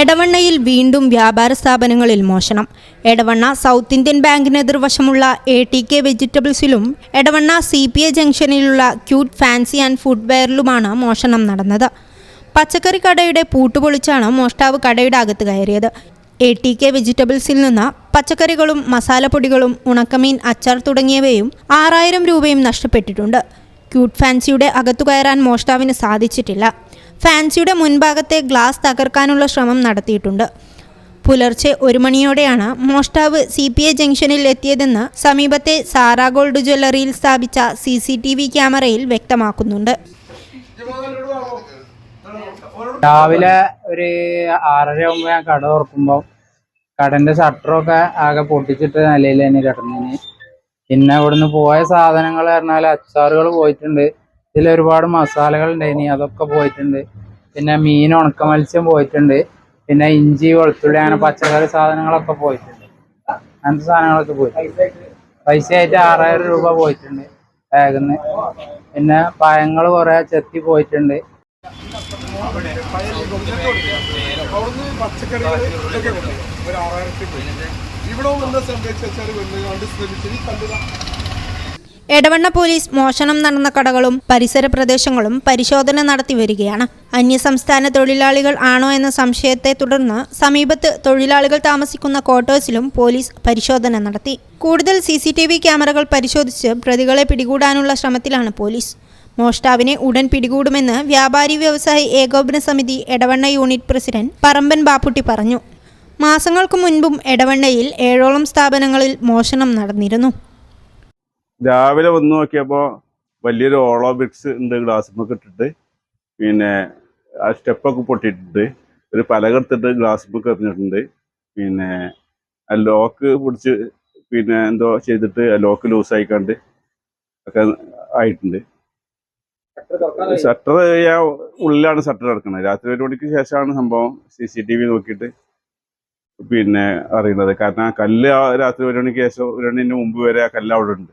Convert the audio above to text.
എടവണ്ണയിൽ വീണ്ടും വ്യാപാര സ്ഥാപനങ്ങളിൽ മോഷണം. എടവണ്ണ സൗത്ത് ഇന്ത്യൻ ബാങ്കിന് എതിർവശമുള്ള എ ടി കെ വെജിറ്റബിൾസിലും എടവണ്ണ സി പി എ ജംഗ്ഷനിലുള്ള ക്യൂട്ട് ഫാൻസി ആൻഡ് ഫുഡ്വെയറിലുമാണ് മോഷണം നടന്നത്. പച്ചക്കറി കടയുടെ പൂട്ടുപൊളിച്ചാണ് മോഷ്ടാവ് കടയുടെ അകത്ത് കയറിയത്. എ ടി കെ വെജിറ്റബിൾസിൽ നിന്ന് പച്ചക്കറികളും മസാലപ്പൊടികളും ഉണക്കമീൻ അച്ചാർ തുടങ്ങിയവയും ആറായിരം രൂപയും നഷ്ടപ്പെട്ടിട്ടുണ്ട്. ക്യൂട്ട് ഫാൻസിയുടെ അകത്തു കയറാൻ മോഷ്ടാവിന് സാധിച്ചിട്ടില്ല. ഫാൻസിയുടെ മുൻഭാഗത്തെ ഗ്ലാസ് തകർക്കാനുള്ള ശ്രമം നടത്തിയിട്ടുണ്ട്. പുലർച്ചെ ഒരു മണിയോടെയാണ് മോഷ്ടാവ് സി പി ഐ ജംഗ്ഷനിൽ എത്തിയതെന്ന് സമീപത്തെ സാറാ ഗോൾഡ് ജ്വല്ലറിയിൽ സ്ഥാപിച്ച സി സി ടി വി ക്യാമറയിൽ വ്യക്തമാക്കുന്നുണ്ട്. രാവിലെ ഒരു ആറര ആകുമ്പോൾ ഞാൻ കട തുറക്കുമ്പോൾ കടന്റെ ഷട്ടറൊക്കെ ആകെ പൊട്ടിച്ചിട്ട് നിലയിൽ തന്നെ കിടന്നിന്. പിന്നെ ഇവിടുന്ന് പോയ സാധനങ്ങൾ പറഞ്ഞാൽ അച്ചാറുകൾ പോയിട്ടുണ്ട്. ഇതിൽ ഒരുപാട് മസാലകൾ ഉണ്ടായിനി അതൊക്കെ പോയിട്ടുണ്ട്. പിന്നെ മീൻ ഉണക്ക മത്സ്യം പോയിട്ടുണ്ട്. പിന്നെ ഇഞ്ചി വെളുത്തുള്ളി അങ്ങനെ പച്ചക്കറി സാധനങ്ങളൊക്കെ പോയിട്ടുണ്ട്. അങ്ങനത്തെ സാധനങ്ങളൊക്കെ പോയി. പൈസ ആയിട്ട് ആറായിരം രൂപ പോയിട്ടുണ്ട് ബാഗിന്ന്. പിന്നെ പഴങ്ങൾ കുറെ ചെത്തി പോയിട്ടുണ്ട്. ഇവിടെ വന്ന സംഭവിച്ചു വെച്ചാൽ വന്നുകൊണ്ട് ശ്രമിച്ചു കണ്ടതാ എടവണ്ണ പോലീസ് മോഷണം നടന്ന കടകളും പരിസര പ്രദേശങ്ങളും പരിശോധന നടത്തി വരികയാണ്. അന്യസംസ്ഥാന തൊഴിലാളികൾ ആണോ എന്ന സംശയത്തെ തുടർന്ന് സമീപത്ത് തൊഴിലാളികൾ താമസിക്കുന്ന ക്വാർട്ടേഴ്സിലും പോലീസ് പരിശോധന നടത്തി. കൂടുതൽ സി സി ടി വി ക്യാമറകൾ പരിശോധിച്ച് പ്രതികളെ പിടികൂടാനുള്ള ശ്രമത്തിലാണ് പോലീസ്. മോഷ്ടാവിനെ ഉടൻ പിടികൂടുമെന്ന് വ്യാപാരി വ്യവസായി ഏകോപന സമിതി എടവണ്ണ യൂണിറ്റ് പ്രസിഡന്റ് പറമ്പൻ ബാപ്പുട്ടി പറഞ്ഞു. മാസങ്ങൾക്ക് മുൻപും എടവണ്ണയിൽ ഏഴോളം സ്ഥാപനങ്ങളിൽ മോഷണം നടന്നിരുന്നു. രാവിലെ വന്ന് നോക്കിയപ്പോൾ വലിയൊരു ഓളോ ബ്രിക്സ് ഉണ്ട് ഗ്ലാസ്മൊക്കെ ഇട്ടിട്ട്. പിന്നെ ആ സ്റ്റെപ്പൊക്കെ പൊട്ടിയിട്ടുണ്ട്. ഒരു പലക ഗ്ലാസ് ഗ്ലാസ്മൊക്കെ എറിഞ്ഞിട്ടുണ്ട്. പിന്നെ ആ ലോക്ക് പിടിച്ച് പിന്നെ എന്തോ ചെയ്തിട്ട് ആ ലോക്ക് ലൂസായിക്കാണ്ട് ഒക്കെ ആയിട്ടുണ്ട്. ഷട്ടർ ഞാൻ ഉള്ളിലാണ് ഷട്ടർ കിടക്കുന്നത് രാത്രി ഒരു മണിക്ക് ശേഷമാണ് സംഭവം സി സി ടി വി നോക്കിയിട്ട് പിന്നെ അറിയുന്നത്. കാരണം ആ കല്ല് രാത്രി ഒരു മണിക്ക് ശേഷം ഒരു മണിന് മുമ്പ് വരെ ആ കല്ല് അവിടെ ഉണ്ട്.